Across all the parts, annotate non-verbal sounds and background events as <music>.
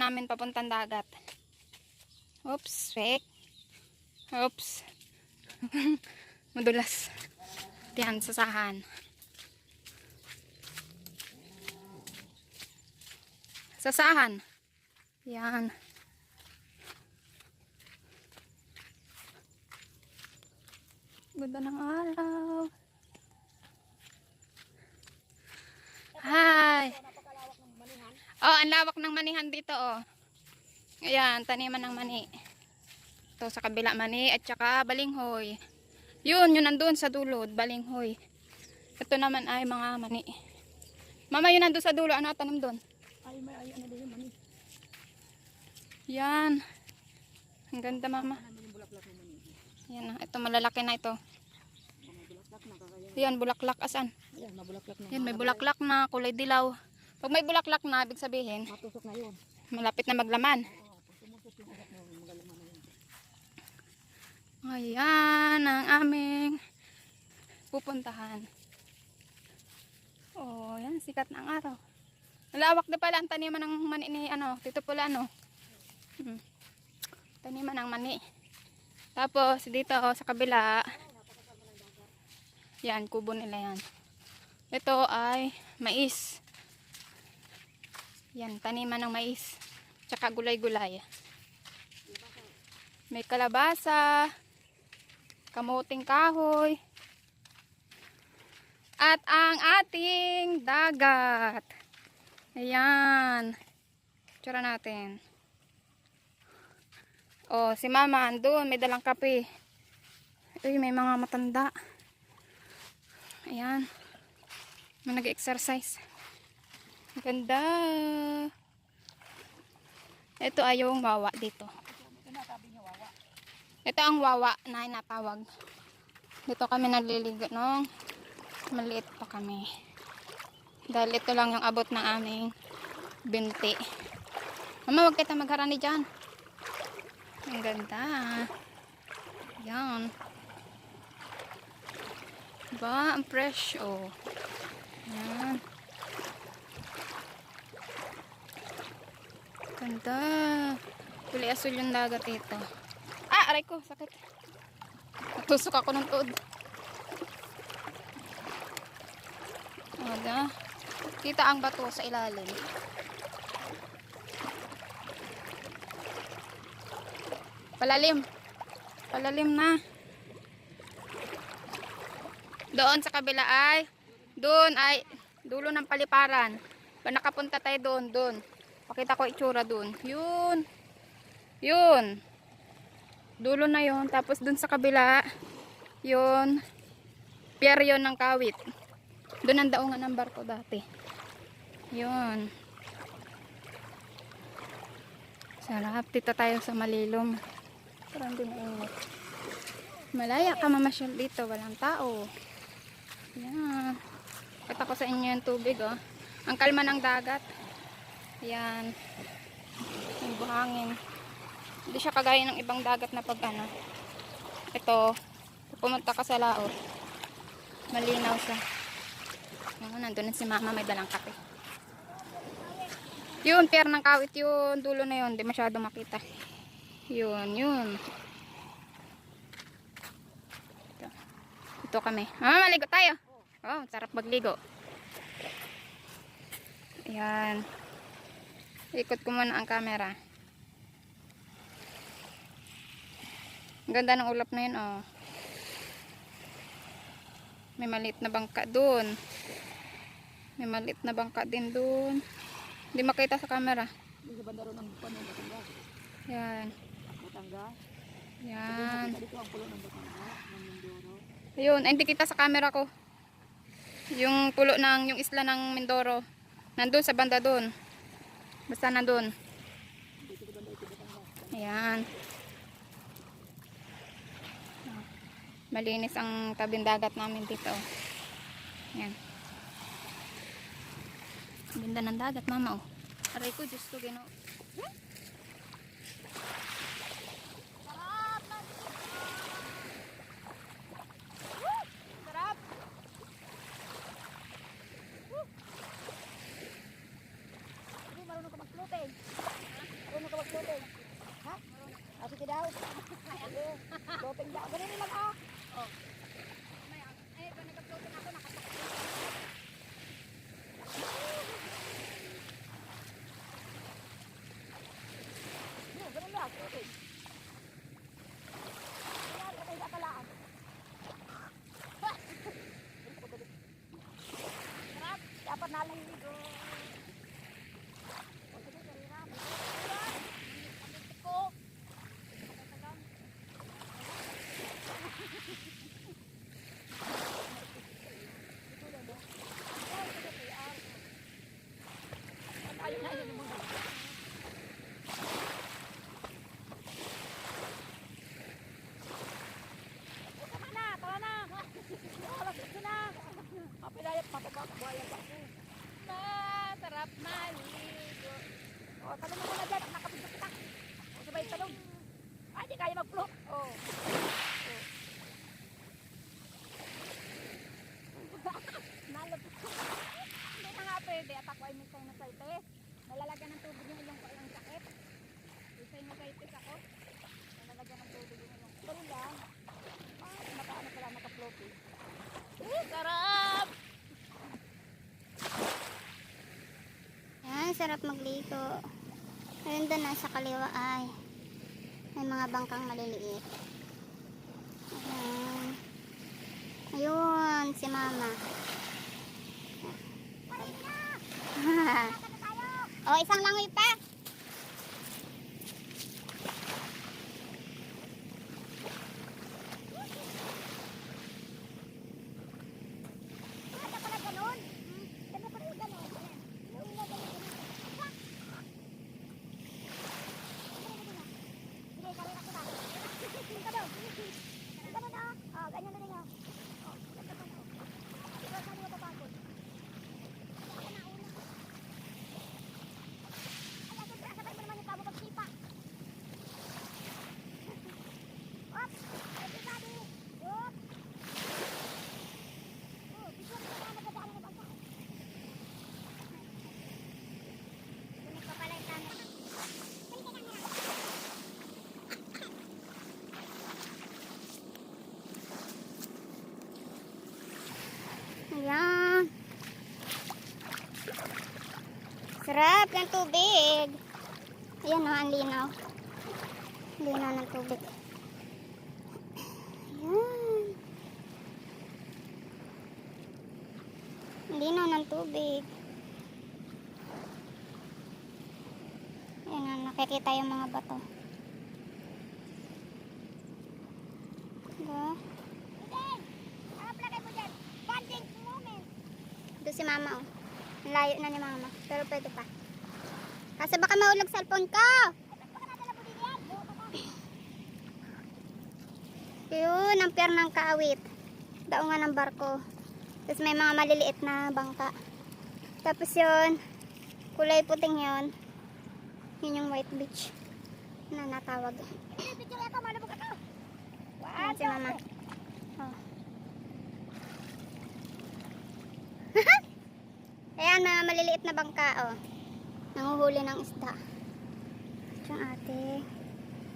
Namin papuntang dagat. Oops, Rick. Oops. <laughs> Madulas. Diyan, sasahan. Sasahan. Yan. Ganda ng araw. Hi. Oh, ang lawak dito, oh. Ayan, taniman ng mani. Ito sa kabila mani at saka balinghoy. Yun, yun nandun sa dulo, balinghoy. Ito naman ay mga mani. Mama, yun nandun sa dulo. Ano tanim doon? Ay, may ay, ano yung mani. Yan. Ang ganda, mama. Yan na. Ito, malalaki na ito. Yan, bulaklak. Asan? Yan, may bulaklak na. Kulay dilaw. Pag may bulaklak na, ibig sabihin, Matusok na yun. malapit na maglaman. Na. Ayan ang aming pupuntahan. Oh, yan sikat ng araw. Malawak na pala ang taniman ng mani ni ano, Tito Pula no. Hmm. Taniman ng mani. Tapos dito oh, sa kabila. Yan, kubo nila yan. Ito ay mais. Yan, taniman ng mais. Tsaka gulay-gulay. May kalabasa, kamuting kahoy, at ang ating dagat. Ayan. Tsura natin. Oh, si mama andun, may dalang kape. Uy, may mga matanda. Ayan. May nag-exercise. Ganda. Ito ay yung wawa dito. Ito ang wawa na inatawag. Dito kami naliligo nung maliit pa kami. Dahil ito lang yung abot ng aming binti. Mama, huwag kita magharani dyan. Ang ganda. Yan. Ba, ang fresh, oh. Yan. Ganda. Kulay asul yung dagat ito. Ah, aray ko, sakit. Natusok ako ng tuod. Ada. Kita ang bato sa ilalim. Palalim. Palalim na. Doon sa kabila ay, doon ay, dulo ng paliparan. Pa nakapunta tayo doon, doon. Pakita ko itsura doon. Yun. Yun. Dulo na yun. Tapos doon sa kabila, yun, pier yun ng kawit. Doon ang daungan ng barko dati. Yun. Sarap. Dito tayo sa malilom. Parang init. Malaya ka mamasyal dito. Walang tao. Yan. Kata ko sa inyo yung tubig, oh. Ang kalma ng dagat. Yan. Yung buhangin. Hindi siya kagaya ng ibang dagat na pag ano. Ito, pumunta ka sa laot, malinaw siya. Oh, nandun na si mama, may dalang kape. Yun, pier ng kawit yun. Dulo na yun, hindi masyado makita. Yun, yun. Ito, Ito kami. Mama, maligo tayo. Oh, sarap magligo. Ayan. Ikot ko muna ang camera. Ang ganda ng ulap na yun, oh. May maliit na bangka doon. May maliit na bangka din doon. Hindi makita sa camera. Sa banda ron ng panon, Batangas. Yan. Yan. Dito ang ng Batangas, ng Mindoro. Ayun, ay, hindi kita sa camera ko. Yung pulo ng, yung isla ng Mindoro. Nandun sa banda doon. Basta nandun. Ayan. Malinis ang tabing dagat namin dito. Ayan. Ganda ng dagat, mama, oh. Aray ko, Diyos ko, gino. Sarap! Hindi, marunong ka mag-floating. Marunong ka mag-floating. Ha? Ah, sige daw. Sige. Floating daw. Ganun lang ah. Ay, kung nag-uploadin ako, nakasakit. Hindi, ganun lang. Floating. Ayan, okay na kalaan. Dapat naliligo. O, sige, sarira. Ayan. Pagkakit ko. Ayaw na, ayaw mo na. Tama na, tama na. Wala ko na. Kapinayap, mapapakabuhayan pa ako. Masarap maligo. O, talong mo muna dyan. Nakapindot kita. O, sabay talong. Ay, di kaya mag-float. O. O. Nalapit ko. Na nga pwede. At ako ay may sinusitis. Nalalagyan ng tubig yung ilong ko ang sakit. May sinusitis ako. Nalalagyan ng tubig yung ilong ko. Ganun lang. Ah, makaano pala naka-float eh. Sarap! Yan, sarap magligo. Ayun doon, nasa kaliwa ay may mga bangkang maliliit. Ayan. Ayun, si mama. <laughs> oh, isang langoy pa. Ano pala ganun? Ano pala yung ganun? Yung ganun, ganun. Sige, kaya na kita. Yung ganun. Yung ganun, oh. Oh, ganyan na rin, oh. Oh, ganyan na, oh. Diba, saan mo papagod? Ako na, una. Ay, siyempre, kasabay mo naman yung tabo pagsipa. Op! Everybody! Op! Oh, bigyan mo na magdadaan na bangka. Tunog pa pala yung camera. Balik ka camera. Ayan. Sarap ng tubig. Ayan o, ang linaw. Linaw ng tubig. Ayan. Linaw ng tubig. Ayan o, nakikita yung mga bato. Diba? Doon si mama oh. Ang Layo na ni mama. Pero pwede pa. Kasi baka mahulog cellphone ko. Yun, ang pier ng kaawit. Daungan ng barko. Tapos may mga maliliit na bangka. Tapos yun, kulay puting yun. Yun yung white beach na natawag. Yan si mama. Oh. <laughs> Ayan, mga maliliit na bangka, oh. Nanguhuli ng isda. Ito yung ate.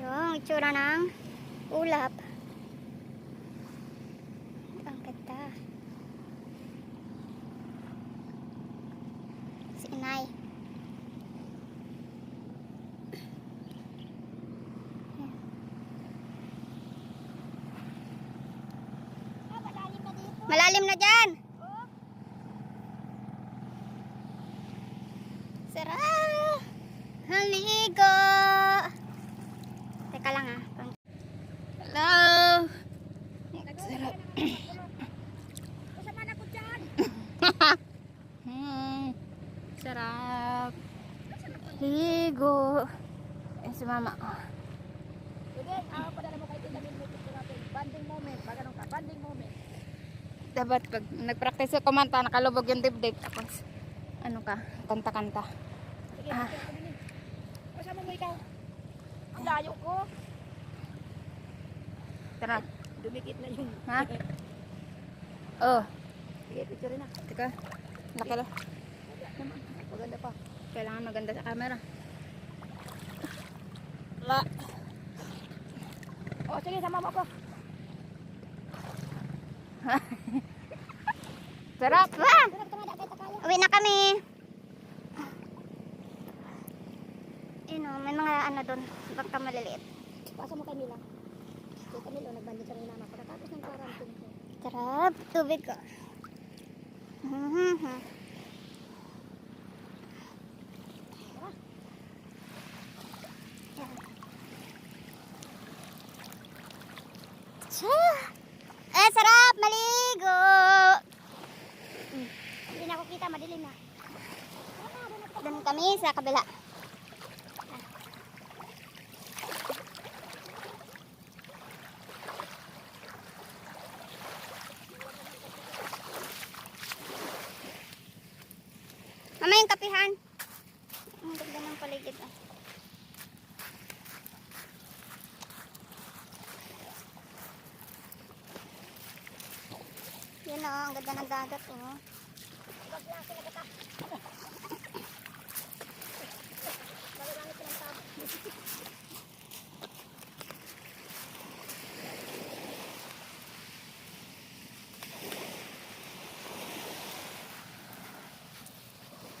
Yung itsura ng ulap. Ang ganda. Si inay. Malalim na dyan. Tara! Haligo! Teka lang ah. Hello! Nagsarap. Kasama <coughs> na ko dyan! Sarap! Ligo! Eh, si mama. Sige, ako padala mo kayo tinamin mo ito natin. Banding moment. Baganong ka. Banding moment. Dapat pag nagpractice sa kumanta, nakalubog yung dibdib. Tapos, ano ka, kanta-kanta. Ah. ko. Kasama mo ikaw. Ang layo ko. Tara. Dumikit na yung... Ha? <laughs> Oh, Sige, picture na. teka. Laki lang. Maganda pa. Kailangan maganda sa camera. La. Oh, sige, sama mo ako. <laughs> Sarap ba? Uwi na kami. May mga ano doon. Baka maliliit. Pasa mo kay Mila. Kay Camilo, nagbanding sa rin mama. Pagkatapos ng quarantine ko. Sarap. Tubig ko. Mhm. Tsa! Eh, sarap! Maligo! Hindi na ako kita, madilim na. Doon kami sa kabila. Mama yung kapihan. Ang ganda ng paligid. ah. Yun o, ang ganda ng dagat oh.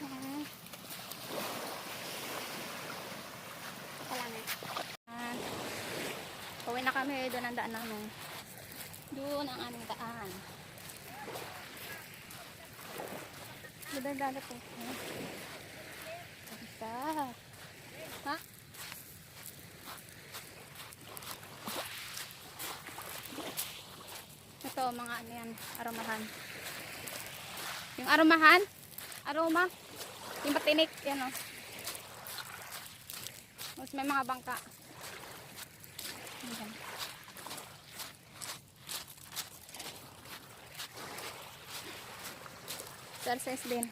Ayan. Teka lang eh. Yan. Uwi na kami. Doon ang daan namin. Doon ang aming daan. Doon ang dagat ko. Basta. Ha? Ito, mga ano yan, aromahan. Yung aromahan, aroma, yung patinik, yan o. Tapos may mga bangka. Ayan. Sir size din.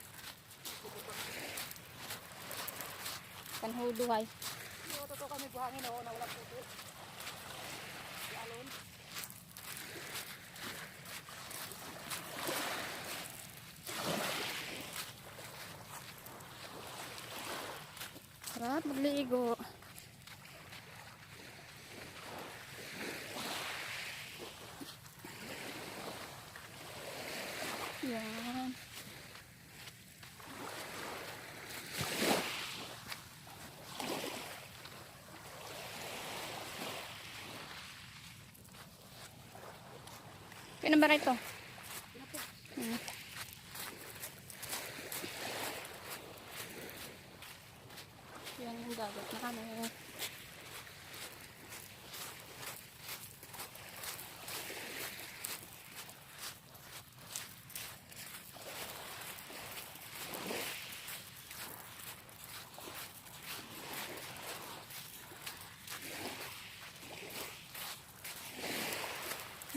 Panhuduhay. Totoo kami buhangin oo, na walang puto. Si Alon. Sarap magligo. Yan. Pinabara ito. Hmm. Yan yung dagat na kami.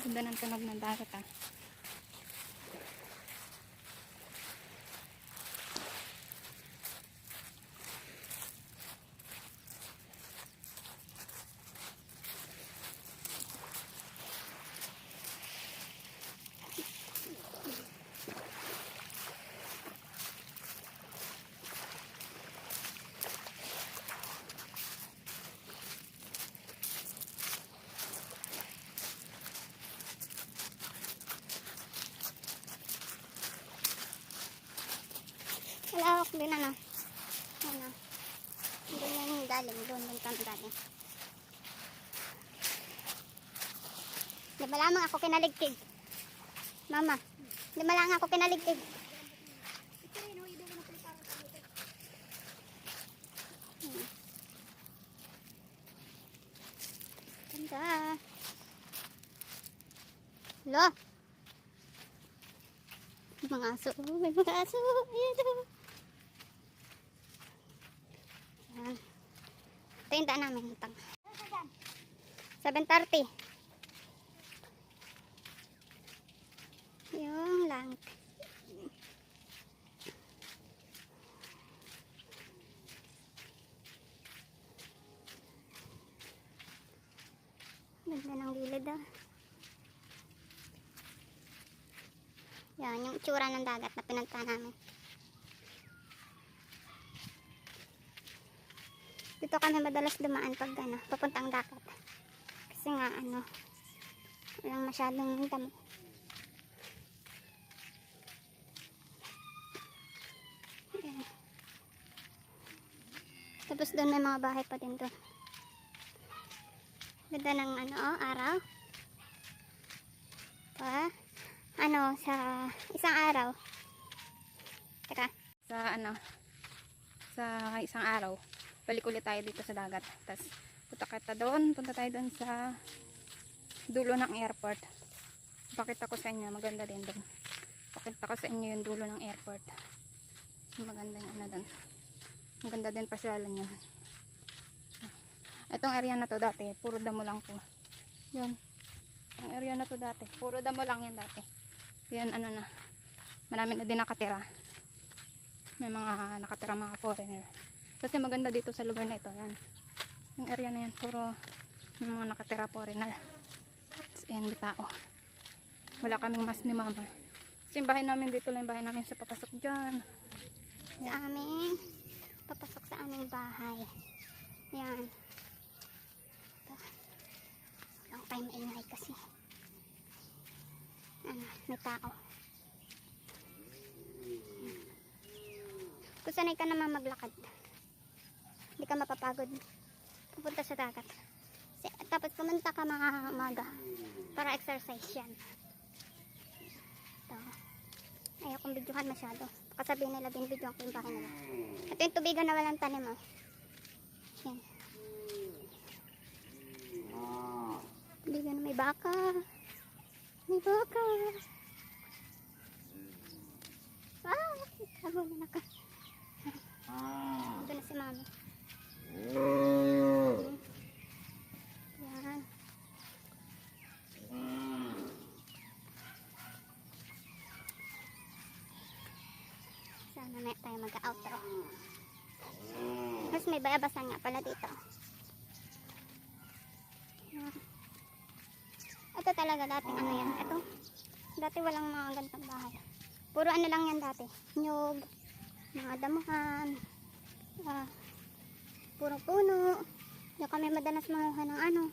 Ganda ng tunog ng dagat ah. Malawak din ano. Ano. Doon yan yung galing. Doon doon kami galing. Di ba lamang ako kinaligtig? Mama, di ba lang ako kinaligtig? Ganda. Lo. Mga aso. May mga aso. Ayan o. Yan. Ito yung daan namin. Hintang. 7.30. Yung langit. Ganda ng gilid ah. Yan, yung itsura ng dagat na pinagta namin. Dito kami madalas dumaan pag ano, papuntang dagat. Kasi nga ano, walang masyadong damo. Ayan. Tapos doon may mga bahay pa din doon. Ganda ng ano, oh, araw. Pa, ano, sa isang araw. Teka, Sa ano, sa isang araw, balik ulit tayo dito sa dagat. Tapos, punta kita doon, punta tayo doon sa dulo ng airport. Pakita ko sa inyo, maganda din doon. Pakita ko sa inyo yung dulo ng airport. Maganda yung ano doon. Maganda din pasyalan yun. Itong area na to dati, puro damo lang po. Yun. Ang area na to dati, puro damo lang yan dati. Yan ano na, marami na din nakatira. May mga nakatira mga foreigner. Kasi maganda dito sa lugar na ito. Yan. Yung area na yan, puro may mga nakatira foreigner. Yan, di tao. Wala kaming mas ni mama. Kasi yung bahay namin dito lang yung bahay namin sa papasok dyan. sa amin, papasok sa aming bahay. Yan. Lang tayo maingay kasi. Ano, may tao. Yan. Kung sanay ka naman maglakad, hindi ka mapapagod. Pupunta sa dagat. Tapos pumunta ka mga umaga para exercise yan. Ito. Ayaw kong videohan masyado. Baka sabihin nila binibidyohan ko yung bahay nila. Ito yung tubigan na walang tanim oh. Yan. Tubigan na may baka. May baka. Ah! Ako na ka. <laughs> Ito na si mami. May tayo mag-outro. Tapos may bayabasan nga pala dito. Ito talaga dating ano yan. Ito. Dati walang mga gantong bahay. Puro ano lang yan dati. Nyog. Mga damuhan. Ah, puro puno. Diyan kami madalas manguha ng ano.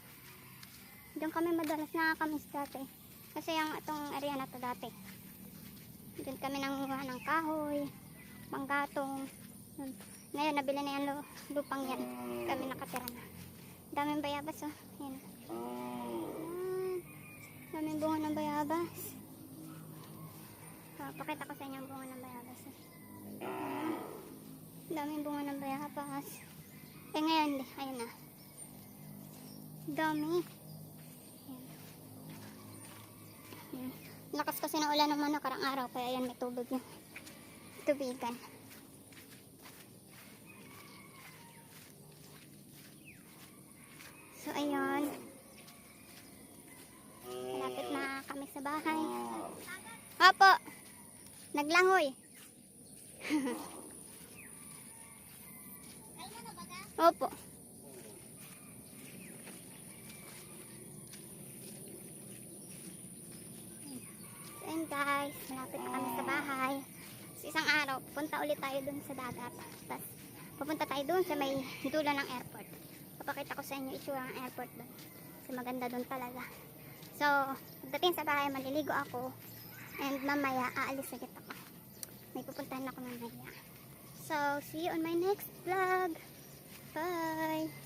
Diyan kami madalas nakakamis dati. Kasi yung itong area na to dati. Diyan kami nanguha ng kahoy, panggatong. Ngayon, nabili na lu- lupang yan. Kami nakatira na. Daming bayabas, oh. Yan. Yan. Daming bunga ng bayabas. Ah, pakita ko sa inyo ang bunga ng bayabas. eh. Yan. Daming bunga ng bayabas. Eh, ngayon. Ayun na. Dami. Yan. Yan. Lakas kasi ng ulan naman nakarang araw, kaya yan may tubig yung tubigan. So, ayun. Malapit na kami sa bahay. Opo. Naglangoy. <laughs> Opo. So, ayun guys. Malapit kami sa bahay. Sa isang araw, punta ulit tayo dun sa dagat. Tapos, pupunta tayo dun sa may dulo ng airport. Papakita ko sa inyo itsura ng airport doon. Kasi maganda doon talaga. So, pagdating sa bahay, maliligo ako. And mamaya, aalis agad ako. May pupuntahan ako mamaya. So, see you on my next vlog. Bye!